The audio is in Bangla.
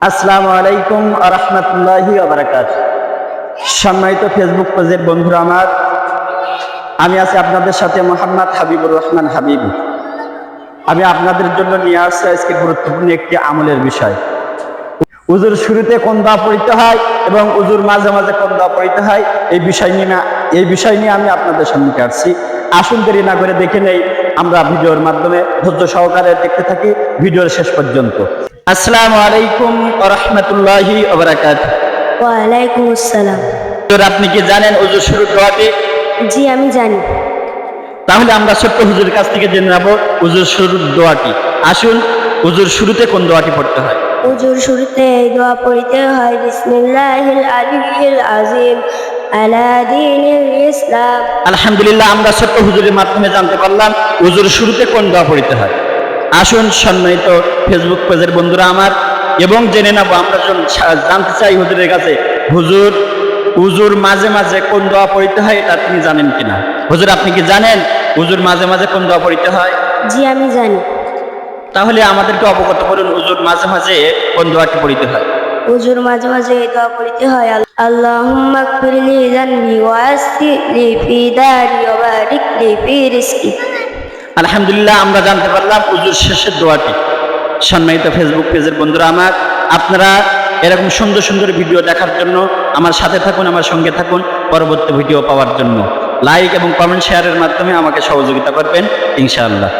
আসসালামু আলাইকুম রহমতুল্লাহি আবরাকাত সম্মানিত ফেসবুক পেজের বন্ধুরা আমার, আমি আছি আপনাদের সাথে মোহাম্মদ হাবিবুর রহমান হাবিব। আমি আপনাদের জন্য নিয়ে আসছি আজকে গুরুত্বপূর্ণ একটি আমলের বিষয়। উজুর শুরুতে কোন দোয়া পড়িতে হয় এবং উজুর মাঝে মাঝে কোন দোয়া পড়িতে হয়, এই বিষয় নিয়ে না- এই বিষয় নিয়ে আমি আপনাদের সামনে আসছি। আসুন দেরি না করে দেখে নেই, আমরা ভিডিওর মাধ্যমে ধৈর্য সহকারে দেখতে থাকি, ভিডিওর শেষ পর্যন্ত। আসসালামু আলাইকুম রহমতুল্লাহি ওয়ালাইকুম আসসালাম। আপনি কি জানেন উজুর শুরুর দোয়াটি? জি আমি জানি। তাহলে আমরা ছোট্ট হুজুরের কাছ থেকে জেনে নেব উজুর শুরুর দোয়াটি। আসুন উজুর শুরুতে কোন দোয়াটি পড়তে হয়? উজুর শুরুতে এই দোয়া পড়িতে হয় বিসমিল্লাহিল আলিয়্যিল আযীম আলা দীনিল ইসলাম। আলহামদুলিল্লাহ আমরা ছোট্ট হুজুরের মাধ্যমে জানতে পারলাম হুজুর শুরুতে কোন দোয়া পড়িতে হয়। আসুন সম্মানিত ফেসবুক পেজের বন্ধুরা আমার এবং জেনে নেব আমরা জানতে চাই হুজুরের কাছে হুজুর হুজুর মাঝে মাঝে কোন দোয়া পড়িতে হয় তা তিনি জানেন কিনা? হুজুর আপনি কি জানেন হুজুর মাঝে মাঝে কোন দোয়া পড়িতে হয়? জি আমি জানি। তাহলে আমাদেরকে অবগত করুন হুজুর মাঝে মাঝে কোন দোয়াটি পড়িতে হয়। হুজুর মাঝে মাঝে এই দোয়া পড়িতে হয় আল্লাহুম্মা গফিরলি যানবি ওয়াসিলি ফি দারি ওয়া বারিকলি ফি রিজকি। আলহামদুলিল্লাহ, আমরা জানতে পারলাম উজুর শেষের দোয়াটি। সম্মানিত ফেসবুক পেজের বন্ধুরা, আমার আপনারা এরকম সুন্দর সুন্দর ভিডিও দেখার জন্য আমার সাথে থাকুন, আমার সঙ্গে থাকুন পরবর্তী ভিডিও পাওয়ার জন্য। লাইক এবং কমেন্ট শেয়ারের মাধ্যমে আমাকে সহযোগিতা করবেন, ইনশাআল্লাহ।